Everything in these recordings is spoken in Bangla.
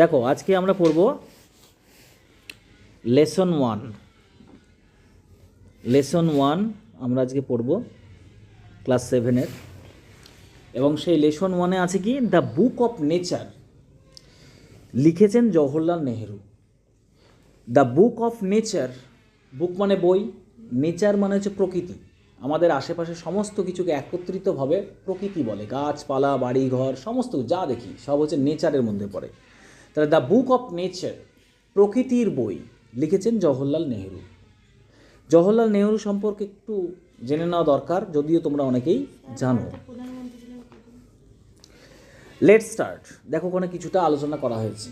দেখো, আজকে আমরা পড়ব লেসন ওয়ান। লেসন ওয়ান আমরা আজকে পড়ব ক্লাস সেভেনের এবং সেই লেসন ওয়ানে আছে কি? The book of nature. লিখেছেন Jawaharlal Nehru. The book of nature, book মানে বই, নেচার মানে হচ্ছে প্রকৃতি। আমাদের আশেপাশে সমস্ত কিছুকে একত্রিতভাবে প্রকৃতি বলে। গাছপালা বাড়ি ঘর সমস্ত যা দেখি, সব হচ্ছে নেচারের মধ্যে পড়ে। তাহলে দ্য বুক অফ নেচার, প্রকৃতির বই লিখেছেন জওহরলাল নেহেরু। জওহরলাল নেহরু সম্পর্কে একটু জেনে নেওয়া দরকার, যদিও তোমরা অনেকেই জানো। লেট স্টার্ট দেখো, ওখানে কিছুটা আলোচনা করা হয়েছে।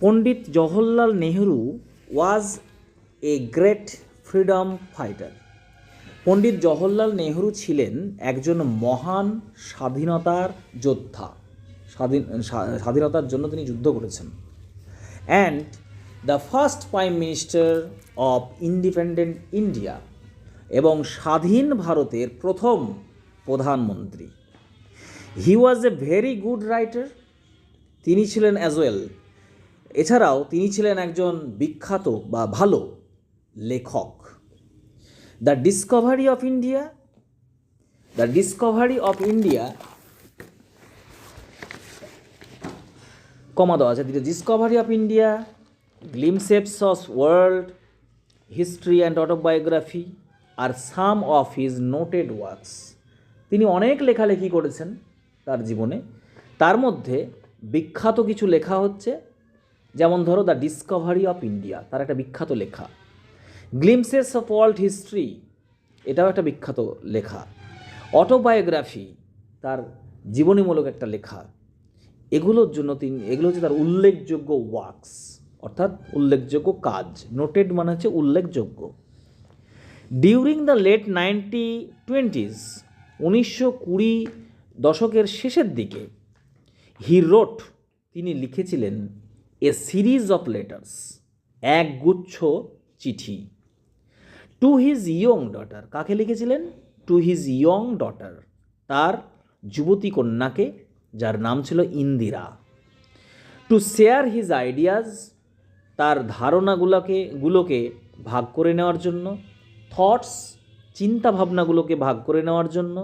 Pandit Jawaharlal Nehru was a great freedom fighter Pandit Jawaharlal Nehru ছিলেন একজন মহান স্বাধীনতার যোদ্ধা। স্বাধীন স্বাধীনতার জন্য তিনি যুদ্ধ করেছেন। And the first prime minister of independent India এবং স্বাধীন ভারতের প্রথম প্রধানমন্ত্রী। He was a very good writer তিনি ছিলেন অ্যাজ ওয়েল এছাড়াও তিনি ছিলেন একজন বিখ্যাত বা ভালো লেখক। The discovery of India the discovery of India comma দেওয়া আছে। Discovery of India glimpses of world history and autobiography R some of his noted works তিনি অনেক লেখালেখি করেছেন তার জীবনে। তার মধ্যে বিখ্যাত কিছু লেখা হচ্ছে, যেমন ধরো দ্য ডিসকভারি অফ ইন্ডিয়া তার একটা বিখ্যাত লেখা। গ্লিমসেস অফ ওয়ার্ল্ড হিস্ট্রি এটাও একটা বিখ্যাত লেখা। অটোবায়োগ্রাফি তার জীবনীমূলক একটা লেখা। এগুলোর জন্য তিনি এগুলো হচ্ছে তার উল্লেখযোগ্য ওয়ার্কস অর্থাৎ উল্লেখযোগ্য কাজ। নোটেড মানে হচ্ছে উল্লেখযোগ্য। During the late nineteen twenties উনিশশো কুড়ি দশকের শেষের দিকে হি রোট তিনি লিখেছিলেন এ সিরিজ অফ লেটার্স এক গুচ্ছ চিঠি। টু হিজ ইয়ং ডটার কাকে লিখেছিলেন? টু হিজ ইয়ং ডটার তার যুবতী কন্যাকে যার নাম ছিল Indira. To share his ideas তার ধারণাগুলোকে, গুলোকে ভাগ করে নেওয়ার জন্য থটস চিন্তাভাবনাগুলোকে ভাগ করে নেওয়ার জন্য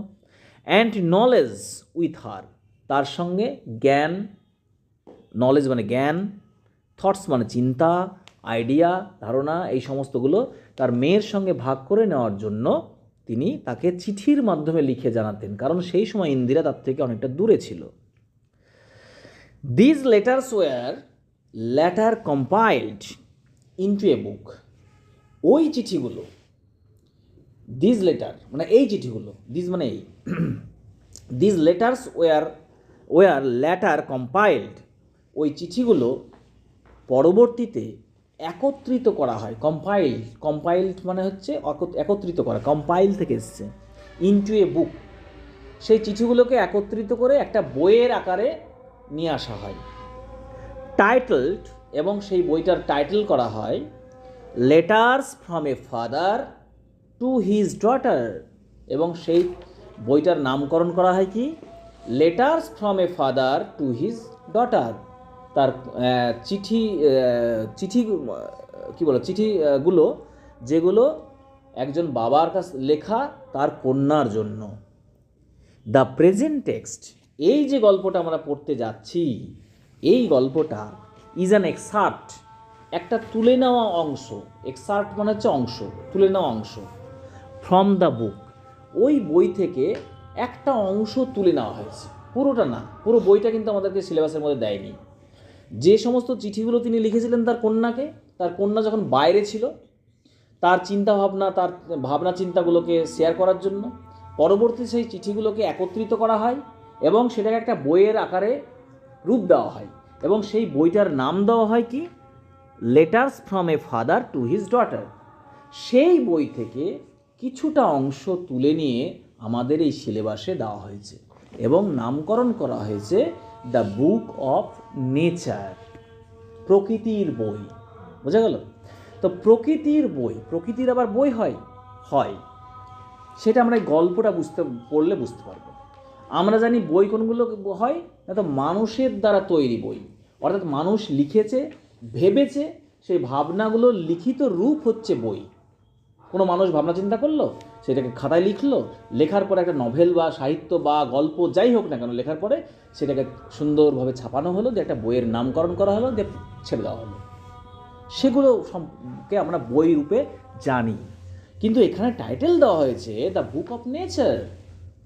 অ্যান্ড নলেজ উইথ হার তার সঙ্গে জ্ঞান নলেজ মানে জ্ঞান থটস মানে চিন্তা আইডিয়া ধারণা, এই সমস্তগুলো তার মেয়ের সঙ্গে ভাগ করে নেওয়ার জন্য তিনি তাকে চিঠির মাধ্যমে লিখে জানাতেন, কারণ সেই সময় ইন্দিরা তার থেকে অনেকটা দূরে ছিল। These letters were letter compiled into a book ওই চিঠিগুলো দিজ লেটার মানে এই চিঠিগুলো দিজ মানে এই। These letters were were letter compiled ওই চিঠিগুলো পরবর্তীতে একত্রিত করা হয় কম্পাইল কম্পাইল্ড মানে হচ্ছে একত্রিত করা কম্পাইল থেকে এসছে ইনটু এ বুক সেই চিঠিগুলোকে একত্রিত করে একটা বইয়ের আকারে নিয়ে আসা হয়। টাইটেলড এবং সেই বইটার টাইটেল করা হয় letters from a father to his daughter এবং সেই বইটার নামকরণ করা হয় কি? Letters from a father to his daughter তার চিঠি চিঠি কি বলো চিঠিগুলো যেগুলো একজন বাবার কাছ, লেখা তার কন্যার জন্য। দ্য প্রেজেন্ট টেক্সট, এই যে গল্পটা আমরা পড়তে যাচ্ছি, এই গল্পটা ইজ অ্যান এক্সার্ট একটা তুলে নেওয়া অংশ এক্সার্ট মানে হচ্ছে অংশ, তুলে নেওয়া অংশ ফ্রম দ্য বুক ওই বই থেকে একটা অংশ তুলে নেওয়া হয়েছে, পুরোটা না, পুরো বইটা কিন্তু আমাদেরকে সিলেবাসের মধ্যে দেয়নি। যে সমস্ত চিঠিগুলো তিনি লিখেছিলেন তার কন্যাকে, তার কন্যা যখন বাইরে ছিল, তার চিন্তা ভাবনা তার ভাবনা চিন্তাগুলোকে শেয়ার করার জন্য পরবর্তী সেই চিঠিগুলোকে একত্রিত করা হয় এবং সেটাকে একটা বইয়ের আকারে রূপ দেওয়া হয়। এবং সেই বইটার নাম দেওয়া হয় কি? Letters from a father to his daughter সেই বই থেকে কিছুটা অংশ তুলে নিয়ে আমাদের এই সিলেবাসে দেওয়া হয়েছে এবং নামকরণ করা হয়েছে দ্য বুক অফ নেচার, প্রকৃতির বই। বোঝা গেল? তো প্রকৃতির বই, প্রকৃতির আবার বই হয়? হয়। সেটা আমরা এই গল্পটা বুঝতে, পড়লে বুঝতে পারব। আমরা জানি বই কোনগুলো হয়? না তো মানুষের দ্বারা তৈরি বই। অর্থাৎ মানুষ লিখেছে, ভেবেছে, সেই ভাবনাগুলো লিখিত রূপ হচ্ছে বই। কোনো মানুষ ভাবনা চিন্তা করল? সেটাকে খাতায় লিখলো, লেখার পরে একটা নভেল বা সাহিত্য বা গল্প যাই হোক না কেন, লেখার পরে সেটাকে সুন্দরভাবে ছাপানো হলো যে একটা বইয়ের নামকরণ করা হলো, দিয়ে ছেড়ে দেওয়া হলো। সেগুলো সম্পর্কে আমরা বই রূপে জানি। কিন্তু এখানে টাইটেল দেওয়া হয়েছে দ্য বুক অফ নেচার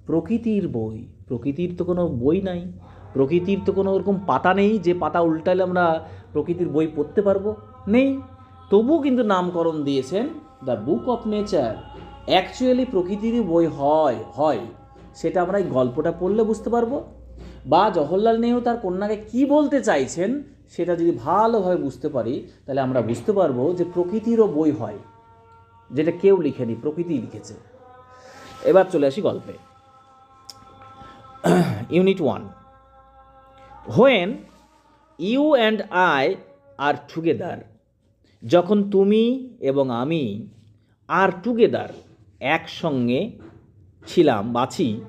প্রকৃতির বই। প্রকৃতির তো কোনো বই নাই। প্রকৃতির তো কোনো ওরকম পাতা নেই, যে পাতা উল্টালে আমরা প্রকৃতির বই পড়তে পারব? নেই। তবু কিন্তু নামকরণ দিয়েছেন the book of nature actually প্রকৃতিরই বই হয় হয়। সেটা আমরা এই গল্পটা পড়লে বুঝতে পারব। বা জওহরলাল নেহরু তার কন্যাকে কি বলতে চাইছেন, সেটা যদি ভালোভাবে বুঝতে পারি, তাহলে আমরা বুঝতে পারব যে প্রকৃতিরও বই হয়, যেটা কেউ লিখেনি প্রকৃতি লিখেছে। এবার চলে আসি গল্পে। Unit one when you and I are together যখন তুমি এবং আমি আর টুগেদার একসঙ্গে ছিলাম, বাছি।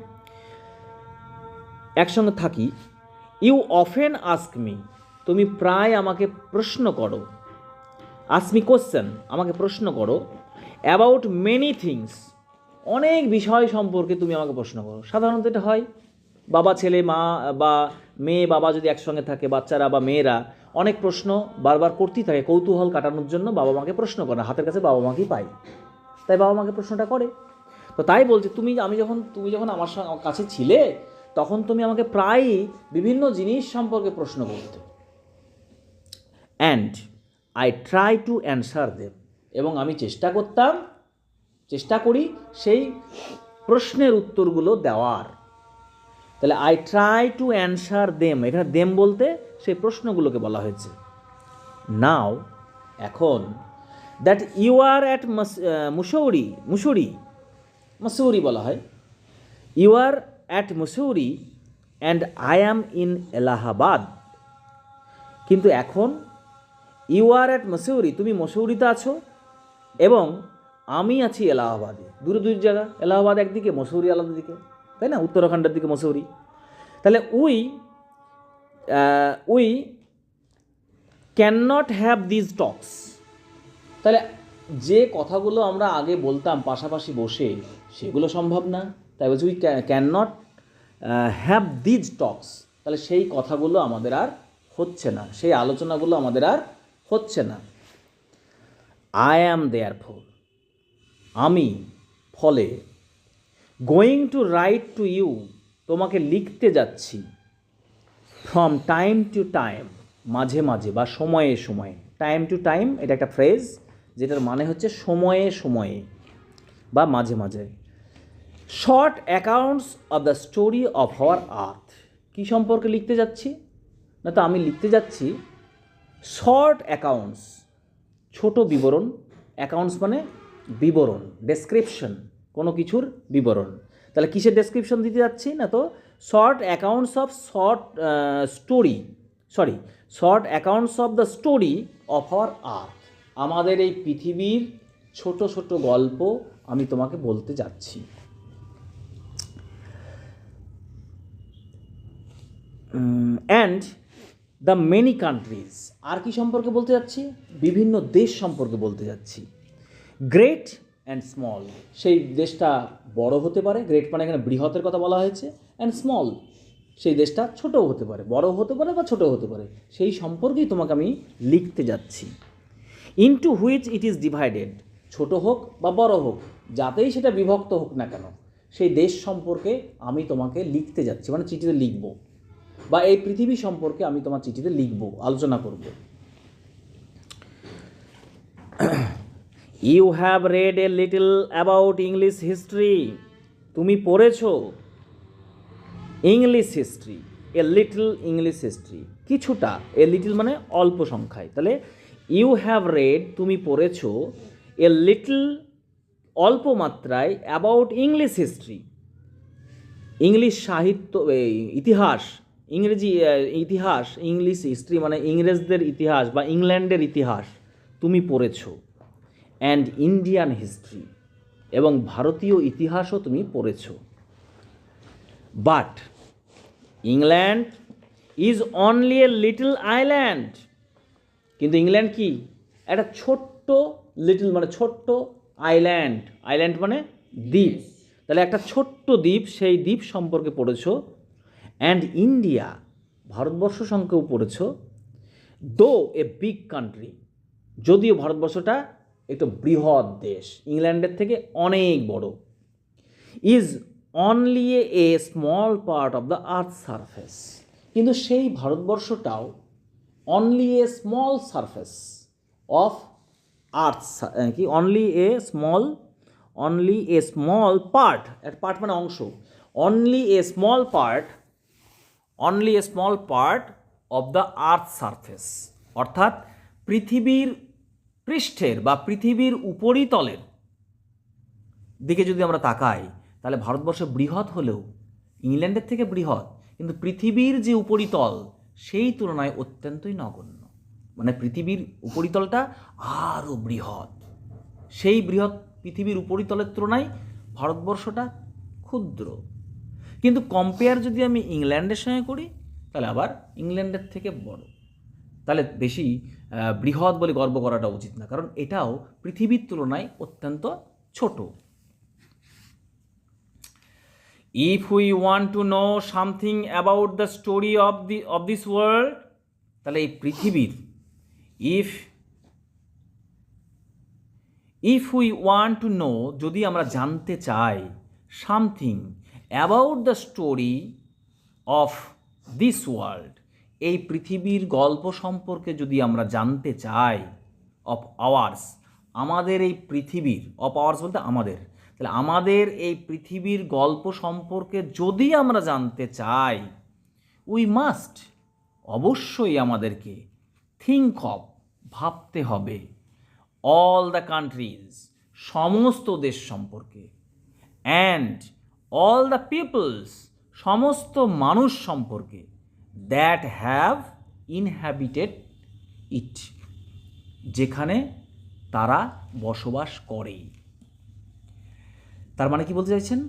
একসঙ্গে থাকি। ইউ অফেন আস্ক মি তুমি প্রায় আমাকে প্রশ্ন করো। আসমি কোশ্চেন আমাকে প্রশ্ন করো। অ্যাবাউট মেনি থিংস অনেক বিষয় সম্পর্কে তুমি আমাকে প্রশ্ন করো। সাধারণত এটা হয়। বাবা, ছেলে, মা, বা মেয়ে, বাবা যদি একসঙ্গে থাকে, বাচ্চারা বা মেয়েরা, অনেক প্রশ্ন বারবার করতেই থাকে। কৌতূহল কাটানোর জন্য বাবা মাকে প্রশ্ন করে হাতের কাছে বাবা মাকেই পাই। তাই বাবা মাকে প্রশ্নটা করে। তো তাই বলছে, তুমি, আমি যখন, তুমি যখন আমার কাছে ছিলে, তখন তুমি আমাকে প্রায়ই বিভিন্ন জিনিস সম্পর্কে প্রশ্ন করতে। And I try to answer them এবং আমি চেষ্টা করতাম, চেষ্টা করি সেই প্রশ্নের উত্তরগুলো দেওয়ার। তাহলে I try to answer them এখানে দেম বলতে সেই প্রশ্নগুলোকে বলা হয়েছে। নাও এখন that you are at Mussoorie Mussoorie Mussoorie বলা হয়। You are at Mussoorie and I am in Allahabad কিন্তু এখন ইউ আর অ্যাট মসৌরি তুমি মসৌরিতে আছো এবং আমি আছি এলাহাবাদে। দূরে দূর জায়গা, এলাহাবাদ একদিকে মসৌরি আলাদা দিকে। তাই না? উত্তরাখণ্ডের দিকে মসৌরি তাহলে we we can not have these talks তাহলে যে কথাগুলো আমরা আগে বলতাম পাশাপাশি বসে, সেগুলো সম্ভব না। তাই বলছি we can not have these talks তাহলে সেই কথাগুলো আমাদের আর হচ্ছে না। সেই আলোচনাগুলো আমাদের আর হচ্ছে না। আই অ্যাম দেয়ার ফোর আমি ফলে going to write to you তোমাকে লিখতে যাচ্ছি ফ্রম টাইম টু টাইম মাঝে মাঝে বা সময়ে সময়ে। টাইম টু টাইম এটা একটা ফ্রেজ যেটার মানে হচ্ছে সময়ে সময়ে বা মাঝে মাঝে। Short accounts of the story of our earth কী সম্পর্কে লিখতে যাচ্ছি? না তো আমি লিখতে যাচ্ছি শর্ট অ্যাকাউন্টস ছোট বিবরণ। অ্যাকাউন্টস মানে বিবরণ ডেসক্রিপশন কোনো কিছুর বিবরণ। তাহলে কিসের ডেসক্রিপশন দিতে যাচ্ছি? না তো short accounts of short story sorry short accounts of the story of our earth আমাদের এই পৃথিবীর ছোট ছোট গল্প আমি তোমাকে বলতে যাচ্ছি। অ্যান্ড দ্য মেনি কান্ট্রিজ আর কি সম্পর্কে বলতে যাচ্ছি? বিভিন্ন দেশ সম্পর্কে বলতে যাচ্ছি। গ্রেট অ্যান্ড স্মল সেই দেশটা বড় হতে পারে গ্রেট মানে এখানে বৃহতের কথা বলা হয়েছে। অ্যান্ড স্মল সেই দেশটা ছোটও হতে পারে বড় হতে পারে বা ছোট হতে পারে। সেই সম্পর্কেই তোমাকে আমি লিখতে যাচ্ছি। Into which it is divided ছোট হোক বা বড় হোক, যাতেই সেটা বিভক্ত হোক না কেন, সেই দেশ সম্পর্কে আমি তোমাকে লিখতে যাচ্ছি মানে চিঠিতে লিখব, বা এই পৃথিবী সম্পর্কে আমি তোমার চিঠিতে লিখব, আলোচনা করব। You have read a little about English history তুমি পড়েছো English history a little English history কিছুটা এ লিটল মানে অল্প সংখ্যায়, তাহলে ইউ হ্যাভ রেড, তুমি পড়েছো এ লিটল অল্প মাত্রায় অ্যাবাউট ইংলিশ হিস্ট্রি। ইংলিশ সাহিত্য ইতিহাস, ইংরেজি ইতিহাস, ইংলিশ হিস্ট্রি মানে ইংরেজদের ইতিহাস বা ইংল্যান্ডের ইতিহাস তুমি পড়েছো। অ্যান্ড ইন্ডিয়ান হিস্ট্রি এবং ভারতীয় ইতিহাসও তুমি পড়েছো। But England is only a little island. কিন্তু ইংল্যান্ড কি? একটা ছোট্ট লিটল মানে ছোট্ট আইল্যান্ড আইল্যান্ড মানে দ্বীপ। তাহলে একটা ছোট্ট দ্বীপ সেই দ্বীপ সম্পর্কে পড়েছ। অ্যান্ড ইন্ডিয়া ভারতবর্ষ সংখ্যেও পড়েছো। দো এ বিগ কান্ট্রি যদিও ভারতবর্ষটা একটু বৃহৎ দেশ ইংল্যান্ডের থেকে অনেক বড় is only a small part of the earth surface কিন্তু সেই ভারতবর্ষটাও only a small surface of earth কি? Only a small only a small part একটা পার্ট মানে অংশ। Only a small part only a small part of the earth surface অর্থাৎ পৃথিবীর পৃষ্ঠের বা পৃথিবীর উপরিতলের দিকে যদি আমরা তাকাই, তাহলে ভারতবর্ষ বৃহৎ হলেও, ইংল্যান্ডের থেকে বৃহৎ, কিন্তু পৃথিবীর যে উপরিতল সেই তুলনায় অত্যন্তই নগণ্য। মানে পৃথিবীর উপরিতলটা আরও বৃহৎ। সেই বৃহৎ পৃথিবীর উপরিতলের তুলনায় ভারতবর্ষটা ক্ষুদ্র। কিন্তু কম্পেয়ার যদি আমি ইংল্যান্ডের সঙ্গে করি, তাহলে আবার ইংল্যান্ডের থেকে বড়। তাহলে বেশি বৃহৎ বলে গর্ব করাটা উচিত না। কারণ এটাও পৃথিবীর তুলনায় অত্যন্ত ছোট। If we want to know something about the story of the of this world তাহলে এই পৃথিবীর if if we want to know যদি আমরা জানতে চাই something about the story of this world এই পৃথিবীর গল্প সম্পর্কে যদি আমরা জানতে চাই অফ আওয়ার্স আমাদের এই পৃথিবীর অফ আওয়ার্স বলতে আমাদের তাহলে আমাদের এই পৃথিবীর গল্প সম্পর্কে যদি আমরা জানতে চাই উই মাস্ট অবশ্যই আমাদেরকে থিঙ্ক অফ ভাবতে হবে অল দ্য কান্ট্রিজ সমস্ত দেশ সম্পর্কে অ্যান্ড অল দ্য পিপলস সমস্ত মানুষ সম্পর্কে দ্যাট হ্যাভ ইনহ্যাবিটেড ইট যেখানে তারা বসবাস করে তার মানে কি বলতে চাইছেন?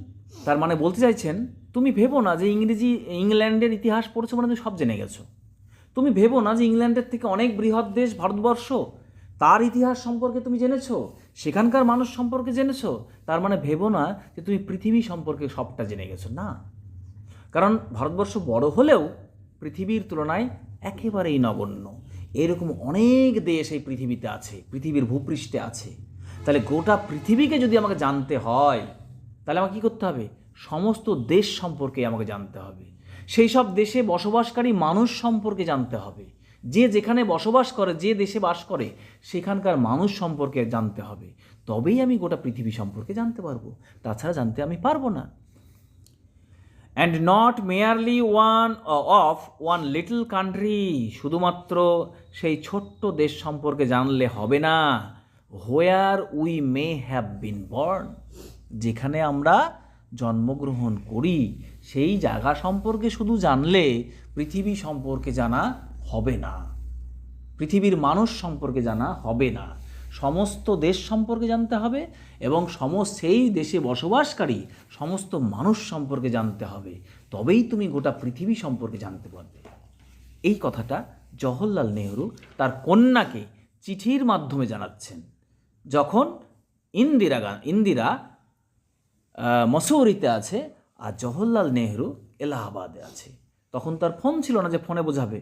তার মানে বলতে চাইছেন, তুমি ভেবো না যে ইংরেজি, ইংল্যান্ডের ইতিহাস পড়েছো মানে তুমি সব জেনে গেছো। তুমি ভেবো না যে ইংল্যান্ডের থেকে অনেক বৃহৎ দেশ ভারতবর্ষ, তার ইতিহাস সম্পর্কে তুমি জেনেছো? সেখানকার মানুষ সম্পর্কে জেনেছো? তার মানে ভেবো না যে তুমি পৃথিবী সম্পর্কে সবটা জেনে গেছো, না। কারণ ভারতবর্ষ বড় হলেও পৃথিবীর তুলনায় একেবারেই নগণ্য। এরকম অনেক দেশ এই পৃথিবীতে আছে, পৃথিবীর ভূপৃষ্ঠে আছে। তাহলে গোটা পৃথিবীকে যদি আমাকে জানতে হয় তাহলে আমাকে কী করতে হবে? সমস্ত দেশ সম্পর্কে আমাকে জানতে হবে। সেই সব দেশে বসবাসকারী মানুষ সম্পর্কে জানতে হবে। যে যেখানে বসবাস করে, যে দেশে বাস করে, সেখানকার মানুষ সম্পর্কে জানতে হবে। তবেই আমি গোটা পৃথিবী সম্পর্কে জানতে পারব। তাছাড়া জানতে আমি পারব না। And not merely one of one little country শুধুমাত্র সেই ছোট্ট দেশ সম্পর্কে জানলে হবে না। Where we may have been born যেখানে আমরা জন্মগ্রহণ করি, সেই জায়গা সম্পর্কে শুধু জানলে পৃথিবী সম্পর্কে জানা হবে না। পৃথিবীর মানুষ সম্পর্কে জানা হবে না। সমস্ত দেশ সম্পর্কে জানতে হবে এবং সমস্ত সেই দেশে বসবাসকারী সমস্ত মানুষ সম্পর্কে জানতে হবে। তবেই তুমি গোটা পৃথিবী সম্পর্কে জানতে পারবে। এই কথাটা জওহরলাল নেহরু তার কন্যাকে চিঠির মাধ্যমে জানাচ্ছেন। যখন ইন্দিরা গা ইন্দিরা মসৌরিতে আছে আর জওহরলাল নেহরু এলাহাবাদে আছে। তখন তার ফোন ছিল না যে ফোনে বোঝাবে।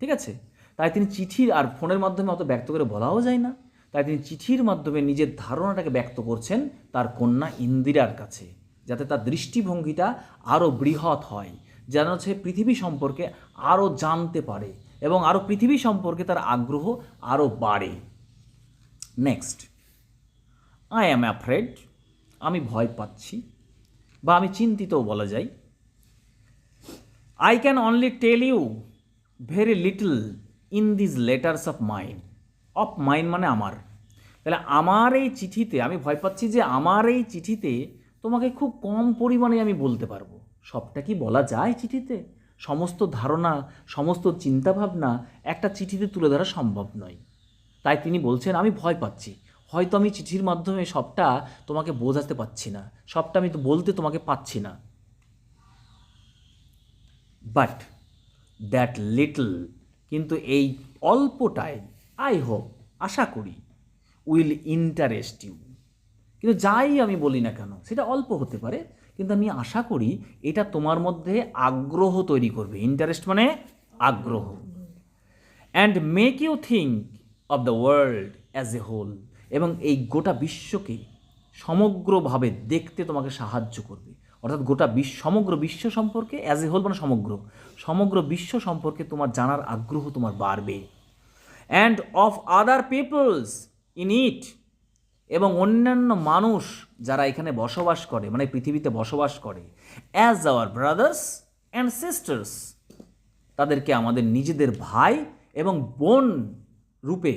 ঠিক আছে? তাই তিনি চিঠির আর ফোনের মাধ্যমে অত ব্যক্ত করে বলাও যায় না। তাই তিনি চিঠির মাধ্যমে নিজের ধারণাটাকে ব্যক্ত করছেন তার কন্যা ইন্দিরার কাছে, যাতে তার দৃষ্টিভঙ্গিটা আরও বৃহৎ হয়, যেন সে পৃথিবী সম্পর্কে আরও জানতে পারে এবং আরও পৃথিবী সম্পর্কে তার আগ্রহ আরও বাড়ে। নেক্সট আই অ্যাম অ্যাফ্রেড আমি ভয় পাচ্ছি বা আমি চিন্তিতও বলা যায়। I can only tell you very little in this letters of mind of mind মানে আমার। তাহলে আমার এই চিঠিতে, আমি ভয় পাচ্ছি যে আমার এই চিঠিতে তোমাকে খুব কম পরিমাণে আমি বলতে পারব। সবটা কি বলা যায় চিঠিতে? সমস্ত ধারণা, সমস্ত চিন্তাভাবনা একটা চিঠিতে তুলে ধরা সম্ভব নয়। তাই তিনি বলছেন, আমি ভয় পাচ্ছি। হয়তো আমি চিঠির মাধ্যমে সবটা তোমাকে বোঝাতে পারছি না। সবটা আমি তো বলতে তোমাকে পাচ্ছি না। বাট দ্যাট লিটল কিন্তু এই অল্পটাই আই হোপ আশা করি উইল ইন্টারেস্ট ইউ কিন্তু যাই আমি বলি না কেন, সেটা অল্প হতে পারে, কিন্তু আমি আশা করি এটা তোমার মধ্যে আগ্রহ তৈরি করবে। ইন্টারেস্ট মানে আগ্রহ। And make you think of the world as a whole এবং এই গোটা বিশ্বকে সমগ্রভাবে দেখতে তোমাকে সাহায্য করবে। অর্থাৎ গোটা বিশ্ব সমগ্র বিশ্ব সম্পর্কে অ্যাজ এ হোল মানে সমগ্র সমগ্র বিশ্ব সম্পর্কে তোমার জানার আগ্রহ তোমার বাড়বে। And of other peoples in it এবং অন্যান্য মানুষ যারা এখানে বসবাস করে মানে পৃথিবীতে বসবাস করে as our brothers and sisters তাদেরকে আমাদের নিজেদের ভাই এবং বোন রূপে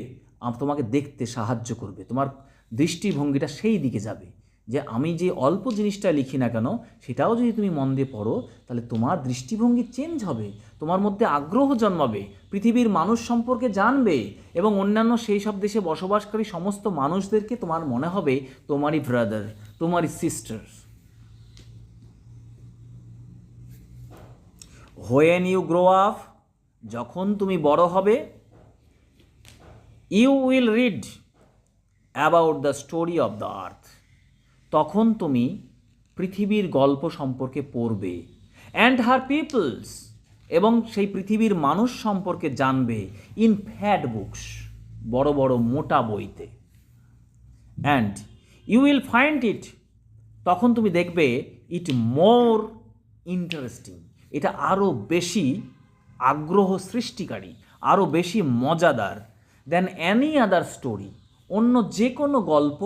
তোমাকে দেখতে সাহায্য করবে। তোমার দৃষ্টিভঙ্গিটা সেই দিকে যাবে যে আমি যে অল্প জিনিসটা লিখি না কেন, সেটাও যদি তুমি মন দিয়ে পড়ো, তাহলে তোমার দৃষ্টিভঙ্গি চেঞ্জ হবে, তোমার মধ্যে আগ্রহ জন্মাবে, পৃথিবীর মানুষ সম্পর্কে জানবে এবং অন্যান্য সেই সব দেশে বসবাসকারী সমস্ত মানুষদেরকে তোমার মনে হবে তোমারই ব্রাদার তোমারই sister when you grow up যখন তুমি বড় হবে you will read about the story of the earth তখন তুমি পৃথিবীর গল্প সম্পর্কে পড়বে অ্যান্ড হার পিপলস এবং সেই পৃথিবীর মানুষ সম্পর্কে জানবে ইন ফ্যাট বুকস বড় বড় মোটা বইতে। And you will find it তখন তুমি দেখবে ইট মোর ইন্টারেস্টিং এটা আরও বেশি আগ্রহ সৃষ্টিকারী আরও বেশি মজাদার। দেন অ্যানি আদার স্টোরি অন্য যে কোনো গল্প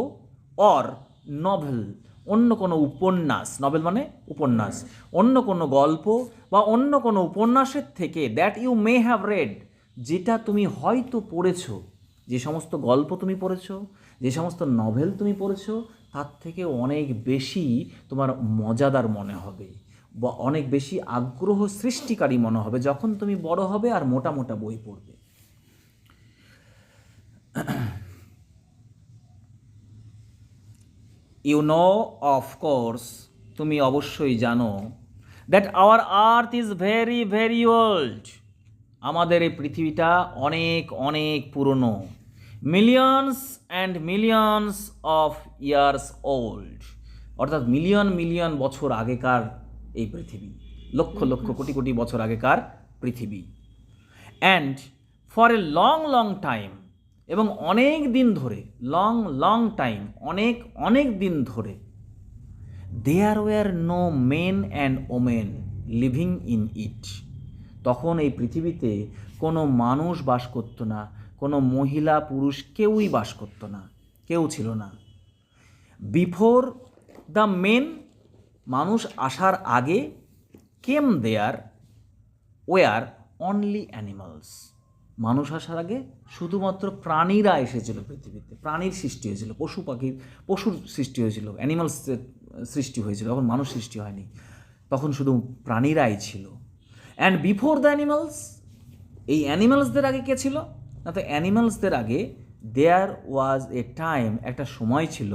অর নভেল অন্য কোনো উপন্যাস নভেল মানে উপন্যাস, অন্য কোনো গল্প বা অন্য কোনো উপন্যাসের থেকে that you may have read যেটা তুমি হয়তো পড়েছো, যে সমস্ত গল্প তুমি পড়েছো, যে সমস্ত নভেল তুমি পড়েছো, তার থেকে অনেক বেশি তোমার মজাদার মনে হবে বা অনেক বেশি আগ্রহ সৃষ্টিকারী মনে হবে যখন তুমি বড় হবে আর মোটা মোটা বই পড়বে। ইউ নো অফকোর্স তুমি অবশ্যই জানো that our earth is very very old আমাদের এই পৃথিবীটা অনেক অনেক পুরনো। Millions and millions of years old অর্থাৎ মিলিয়ন মিলিয়ন বছর আগেকার এই পৃথিবী। লক্ষ লক্ষ, কোটি কোটি বছর আগেকার পৃথিবী। And for a long long time এবং অনেক দিন ধরে লং লং টাইম অনেক অনেক দিন ধরে there were no men and women living in it তখন এই পৃথিবীতে কোনো মানুষ বাস করতো না, কোনো মহিলা, পুরুষ কেউই বাস করতো না, কেউ ছিল না। বিফোর দ্য মেন মানুষ আসার আগে came there were only animals মানুষ আসার আগে শুধুমাত্র প্রাণীরা এসেছিল পৃথিবীতে, প্রাণীর সৃষ্টি হয়েছিল, পশু পাখির, পশুর সৃষ্টি হয়েছিল অ্যানিমালসের সৃষ্টি হয়েছিল তখন মানুষ সৃষ্টি হয়নি। তখন শুধু প্রাণীরাই ছিল। অ্যান্ড বিফোর দ্য অ্যানিমালস এই অ্যানিমালসদের আগে কে ছিল? না তো অ্যানিমালসদের আগে দেয়ার ওয়াজ এ টাইম একটা সময় ছিল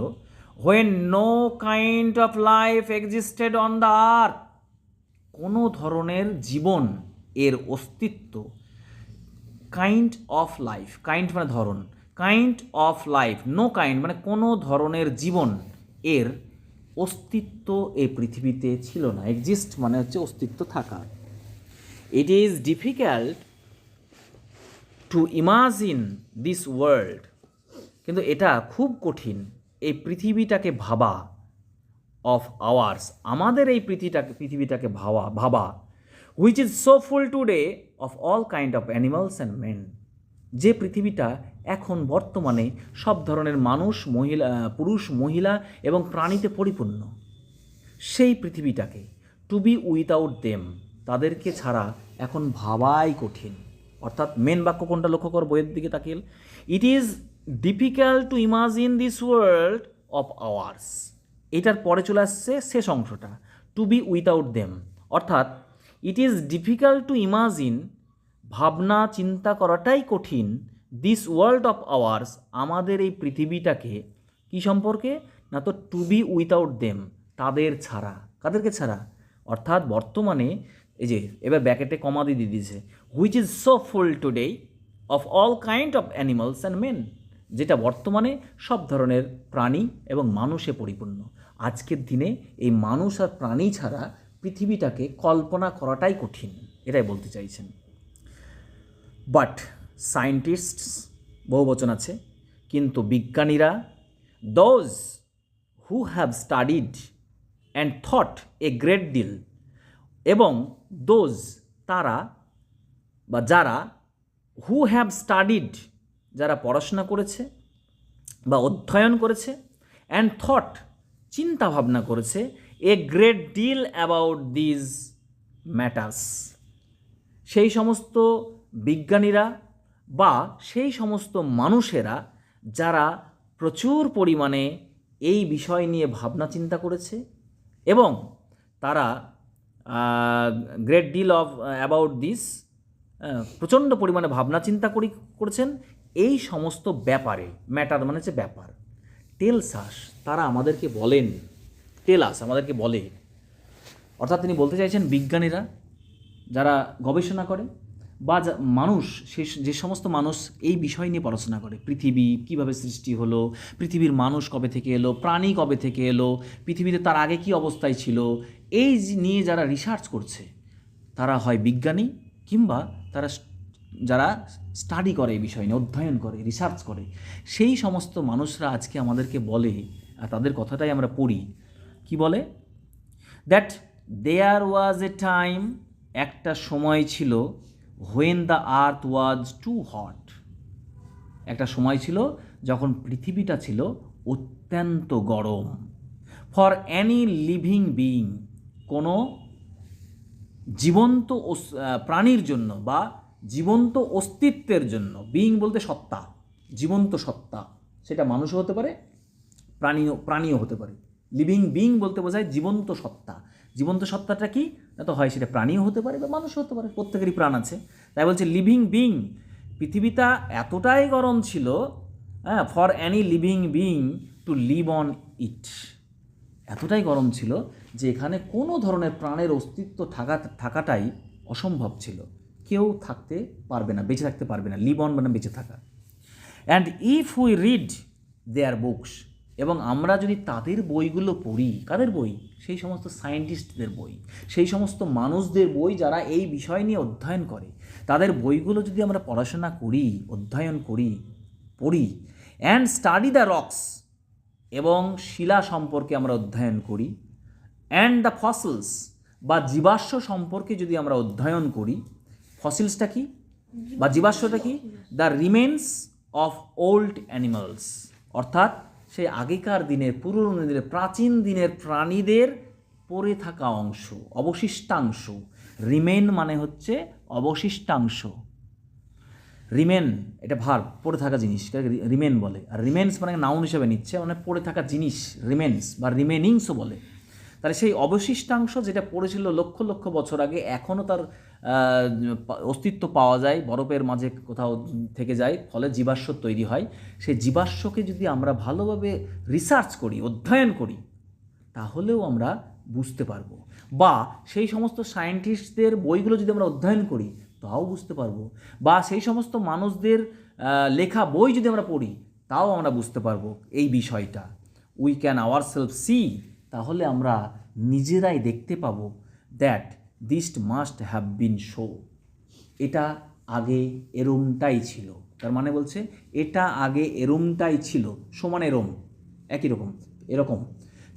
when no kind of life existed on the earth কোনো ধরনের জীবন এর অস্তিত্ব কাইন্ড অফ লাইফ কাইন্ড মানে ধরন kind of life no kind মানে কোনো ধরনের জীবন এর অস্তিত্ব এই পৃথিবীতে ছিল না এক্সিস্ট মানে হচ্ছে অস্তিত্ব থাকা। It is difficult to imagine this world কিন্তু এটা খুব কঠিন এই পৃথিবীটাকে ভাবা অফ আওয়ার্স আমাদের এই পৃথিবীটাকে পৃথিবীটাকে ভাবা ভাবা। Which is so full today of all kind of animals and men যে পৃথিবীটা এখন বর্তমানে সব ধরনের মানুষ, মহিলা পুরুষ, মহিলা এবং প্রাণীতে পরিপূর্ণ। সেই পৃথিবীটাকে টু বি উইথাউট দেম তাদেরকে ছাড়া এখন ভাবাই কঠিন। অর্থাৎ মেন বাক্য কোনটা লক্ষ্য কর বইয়ের দিকে তাকিয়ে? It is difficult to imagine this world of ours এটার পরে চলে আসছে শেষ অংশটা টু বি উইথাউট দেম অর্থাৎ it is difficult to imagine ভাবনা, চিন্তা করাটাই কঠিন। দিস ওয়ার্ল্ড অফ আওয়ার্স আমাদের এই পৃথিবীটাকে কি সম্পর্কে? না তো টু বি উইথাউট দেম তাদের ছাড়া। কাদেরকে ছাড়া? অর্থাৎ বর্তমানে, এই যে, এবার ব্যাকেটে কমা দিয়ে দিয়ে দিয়েছে which is so full today of all kind of animals and men যেটা বর্তমানে সব ধরনের প্রাণী এবং মানুষে পরিপূর্ণ। আজকের দিনে এই মানুষ আর প্রাণী ছাড়া পৃথিবীটাকে কল্পনা করাটাই কঠিন, এটাই বলতে চাইছেন। বাট সায়েন্টিস্টস বহু বচন আছে, কিন্তু বিজ্ঞানীরা those who have studied and thought a great deal এবং দোজ তারা বা যারা হু হ্যাভ স্টাডিড যারা পড়াশোনা করেছে বা অধ্যয়ন করেছে অ্যান্ড থট চিন্তা ভাবনা করেছে a great deal about these matters সেই সমস্ত বিজ্ঞানীরা বা সেই সমস্ত মানুষেরা যারা প্রচুর পরিমাণে এই বিষয় নিয়ে ভাবনা চিন্তা করেছে এবং তারা great deal of about this প্রচণ্ড পরিমাণে ভাবনা চিন্তা করি, করেছেন, এই সমস্ত ব্যাপারে ম্যাটার মানে হচ্ছে ব্যাপার টেলসাস তারা আমাদেরকে বলেন টেলাস আমাদেরকে বলে। অর্থাৎ তিনি বলতে চাইছেন বিজ্ঞানীরা, যারা গবেষণা করে বা মানুষ, সে, যে সমস্ত মানুষ এই বিষয় নিয়ে পড়াশোনা করে, পৃথিবী কীভাবে সৃষ্টি হলো, পৃথিবীর মানুষ কবে থেকে এলো, প্রাণী কবে থেকে এলো, পৃথিবীতে তার আগে কি অবস্থায় ছিল, এই নিয়ে যারা রিসার্চ করছে, তারা হয় বিজ্ঞানী কিংবা তারা যারা স্টাডি করে এই বিষয় নিয়ে, অধ্যয়ন করে রিসার্চ করে। সেই সমস্ত মানুষরা আজকে আমাদেরকে বলে তাদের কথাটাই আমরা পড়ি কি বলে? That there was A time একটা সময় ছিল when the earth was too hot একটা সময় ছিল যখন পৃথিবীটা ছিল অত্যন্ত গরম। ফর অ্যানি লিভিং বিইং কোনো জীবন্ত প্রাণীর জন্য বা জীবন্ত অস্তিত্বের জন্য বিইং বলতে সত্তা, জীবন্ত সত্তা, সেটা মানুষও হতে পারে, প্রাণীও প্রাণীও হতে পারে। লিভিং বিইং বলতে বোঝায় জীবন্ত সত্তা। জীবন্ত সত্তাটা কি? না তো হয় সেটা প্রাণীও হতে পারে বা মানুষও হতে পারে, প্রত্যেকেরই প্রাণ আছে। তাই বলছে লিভিং বিং পৃথিবীটা এতটাই গরম ছিল হ্যাঁ for any living being to live on it এতটাই গরম ছিল যে এখানে কোনো ধরনের প্রাণের অস্তিত্ব থাকা, থাকাটাই অসম্ভব ছিল। কেউ থাকতে পারবে না, বেঁচে থাকতে পারবে না। লিভ অন মানে বেঁচে থাকা। And if we read their books এবং আমরা যদি তাদের বইগুলো পড়ি কাদের বই? সেই সমস্ত সায়েন্টিস্টদের বই সেই সমস্ত মানুষদের বই যারা এই বিষয় নিয়ে অধ্যয়ন করে তাদের বইগুলো যদি আমরা পড়াশোনা করি অধ্যয়ন করি পড়ি অ্যান্ড স্টাডি দ্য রক্স এবং শিলা সম্পর্কে আমরা অধ্যয়ন করি অ্যান্ড দ্য ফসিলস বা জীবাশ্ম সম্পর্কে যদি আমরা অধ্যয়ন করি ফসিলসটা কি? বা জীবাশ্মটা কি? The remains of old animals অর্থাৎ সেই আগেকার দিনের, পুরনো দিনের, প্রাচীন দিনের প্রাণীদের পড়ে থাকা অংশ, অবশিষ্টাংশ। রিমেন মানে হচ্ছে অবশিষ্টাংশ। রিমেন এটা ভার পড়ে থাকা জিনিস রিমেন বলে। আর রিমেন্স মানে নাউন হিসেবে নিচ্ছে মানে পড়ে থাকা জিনিস রিমেন্স বা রিমেনিংসও বলে। তাহলে সেই অবশিষ্টাংশ যেটা পড়েছিল লক্ষ লক্ষ বছর আগে এখনও তার অস্তিত্ব পাওয়া যায়, বরফের মাঝে কোথাও থেকে যায়, ফলে জীবাশ্ম তৈরি হয়। সেই জীবাশ্মকে যদি আমরা ভালোভাবে রিসার্চ করি, অধ্যয়ন করি, তাহলেও আমরা বুঝতে পারব। বা সেই সমস্ত সায়েন্টিস্টদের বইগুলো যদি আমরা অধ্যয়ন করি, তাও বুঝতে পারব। বা সেই সমস্ত মানুষদের লেখা বই যদি আমরা পড়ি, তাও আমরা বুঝতে পারব এই বিষয়টা। We can our self see তাহলে আমরা নিজেরাই দেখতে পাবো that this must have been so. এটা আগে এরমটাই ছিল। তার মানে বলছে, এটা আগে এরমটাই ছিল। সমান এরম, একই রকম, এরকম।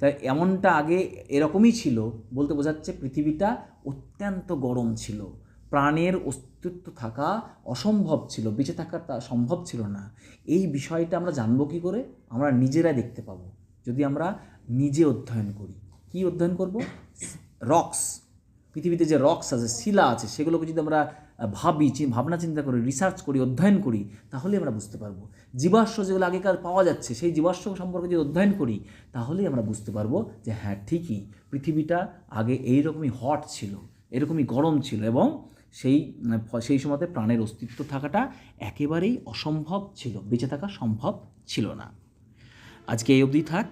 তাই এমনটা আগে এরকমই ছিল বলতে বোঝাচ্ছে পৃথিবীটা অত্যন্ত গরম ছিল। প্রাণের অস্তিত্ব থাকা অসম্ভব ছিল, বেঁচে থাকা তা সম্ভব ছিল না। এই বিষয়টা আমরা জানব কী করে? আমরা নিজেরাই দেখতে পাবো। যদি আমরা নিজে অধ্যয়ন করি। কি অধ্যয়ন করব? রক্স। পৃথিবীতে যে রক্স আছে, শিলা আছে, সেগুলোকে যদি আমরা ভাবি ভাবনা, চিন্তা করি রিসার্চ করি, অধ্যয়ন করি, তাহলে আমরা বুঝতে পারব। জীবাশ্ম যেগুলো আগেকার পাওয়া যাচ্ছে, সেই জীবাশ্ম সম্পর্কে যদি অধ্যয়ন করি, তাহলেই আমরা বুঝতে পারব যে হ্যাঁ ঠিকই, পৃথিবীটা আগে এইরকমই হট ছিল, এরকমই গরম ছিল এবং সেই সেই সময়তে প্রাণের অস্তিত্ব থাকাটা একেবারেই অসম্ভব ছিল, বেঁচে থাকা সম্ভব ছিল না। আজকে এই অবধি থাক।